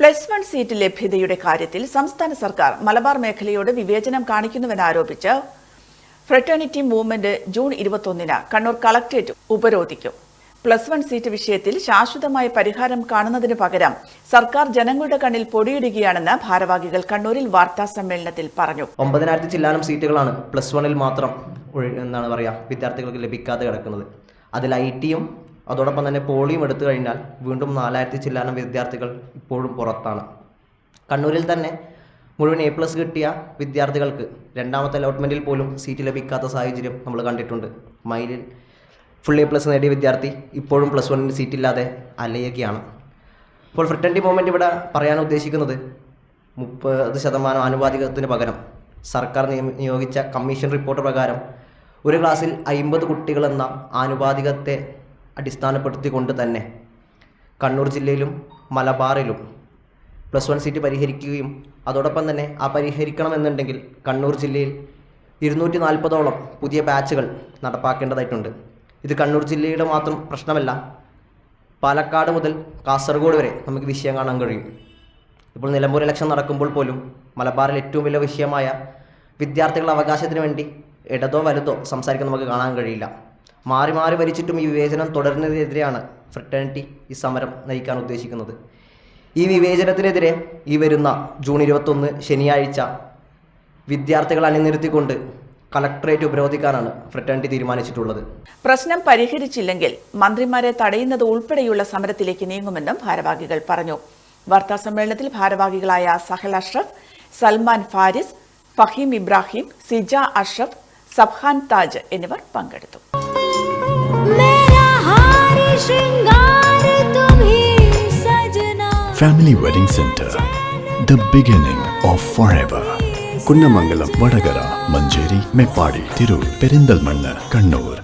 Plus one seat ലഭ്യതയുടെ കാര്യത്തിൽ സംസ്ഥാന സർക്കാർ മലബാർ മേഖലയോട് വിവേചനം കാണിക്കുന്നുവെന്നാരോപിച്ച് ഫ്രട്ടേണിറ്റി മൂവ്മെന്റ് ജൂൺ ഇരുപത്തൊന്നിന് കണ്ണൂർ കളക്ടറേറ്റ് ഉപരോധിക്കും. പ്ലസ് വൺ സീറ്റ് വിഷയത്തിൽ ശാശ്വതമായ പരിഹാരം കാണുന്നതിന് പകരം സർക്കാർ ജനങ്ങളുടെ കണ്ണിൽ പൊടിയിടുകയാണെന്ന് ഭാരവാഹികൾ കണ്ണൂരിൽ വാർത്താ സമ്മേളനത്തിൽ പറഞ്ഞു. ഒമ്പതിനായിരത്തി ചില്ലാനം സീറ്റുകളാണ് പ്ലസ് വണ്ണിൽ മാത്രം എന്താണ് പറയുക വിദ്യാർത്ഥികൾക്ക് ലഭിക്കാതെ കിടക്കുന്നത്. അതിൽ ഐ ടിയും അതോടൊപ്പം തന്നെ പോളിയും എടുത്തു കഴിഞ്ഞാൽ വീണ്ടും നാലായിരത്തി ചില്ലാനം വിദ്യാർത്ഥികൾ ഇപ്പോഴും പുറത്താണ്. കണ്ണൂരിൽ തന്നെ മുഴുവൻ എ പ്ലസ് കിട്ടിയ വിദ്യാർത്ഥികൾക്ക് രണ്ടാമത്തെ അലോട്ട്മെന്റിൽ പോലും സീറ്റ് ലഭിക്കാത്ത സാഹചര്യം നമ്മൾ കണ്ടിട്ടുണ്ട്. മൈലിൽ ഫുൾ എ പ്ലസ് നേടിയ വിദ്യാർത്ഥി ഇപ്പോഴും പ്ലസ് വണ്ണിന് സീറ്റില്ലാതെ അലയുകയാണ്. അപ്പോൾ ഫ്രിട്ടന്റി മൂവ്മെന്റ് ഇവിടെ പറയാൻ ഉദ്ദേശിക്കുന്നത് മുപ്പത് ശതമാനം ആനുപാതികത്തിന് പകരം സർക്കാർ നിയോഗിച്ച കമ്മീഷൻ റിപ്പോർട്ട് പ്രകാരം ഒരു ക്ലാസ്സിൽ അയിമ്പത് കുട്ടികളെന്ന ആനുപാതികത്തെ അടിസ്ഥാനപ്പെടുത്തിക്കൊണ്ട് തന്നെ കണ്ണൂർ ജില്ലയിലും മലബാറിലും പ്ലസ് വൺ സീറ്റ് പരിഹരിക്കുകയും അതോടൊപ്പം തന്നെ ആ പരിഹരിക്കണമെന്നുണ്ടെങ്കിൽ കണ്ണൂർ ജില്ലയിൽ ഇരുന്നൂറ്റി നാൽപ്പതോളം പുതിയ ബാച്ചുകൾ നടപ്പാക്കേണ്ടതായിട്ടുണ്ട്. ഇത് കണ്ണൂർ ജില്ലയുടെ മാത്രം പ്രശ്നമല്ല പാലക്കാട് മുതൽ കാസർഗോഡ് വരെ നമുക്ക് വിഷയം കാണാൻ കഴിയും. ഇപ്പോൾ നിലമ്പൂർ ഇലക്ഷൻ നടക്കുമ്പോൾ പോലും മലബാറിൽ ഏറ്റവും വലിയ വിഷയമായ വിദ്യാർത്ഥികളുടെ അവകാശത്തിന് വേണ്ടി ഇടതോ വലുതോ സംസാരിക്കാൻ നമുക്ക് കാണാൻ കഴിയില്ല. മാറി മാറി ഭരിച്ചിട്ടും ഈ വിവേചനം തുടരുന്നതിനെതിരെയാണ് ഫ്രട്ടേണിറ്റി ഈ സമരം നയിക്കാൻ ഉദ്ദേശിക്കുന്നത്. ഈ വിവേചനത്തിനെതിരെ ഈ വരുന്ന ജൂൺ ഇരുപത്തൊന്ന് ശനിയാഴ്ച വിദ്യാർത്ഥികൾ അണിനിരത്തിക്കൊണ്ട് കളക്ടറേറ്റ് ഉപരോധിക്കാനാണ് ഫ്രട്ടേണിറ്റി തീരുമാനിച്ചിട്ടുള്ളത്. പ്രശ്നം പരിഹരിച്ചില്ലെങ്കിൽ മന്ത്രിമാരെ തടയുന്നത് ഉൾപ്പെടെയുള്ള സമരത്തിലേക്ക് നീങ്ങുമെന്നും ഭാരവാഹികൾ പറഞ്ഞു. വാർത്താ സമ്മേളനത്തിൽ ഭാരവാഹികളായ സഹൽ അഷ്റഫ് സൽമാൻ ഫാരിസ് ഫഹീം ഇബ്രാഹിം സിജ അഷ്റഫ് സബ്ഹാൻ താജ് എന്നിവർ പങ്കെടുത്തു. Family Wedding Center, the beginning of forever. Kunnamangalam Vadakara Manjeri മെപ്പാടി Tirur Perinthalmanna Kannur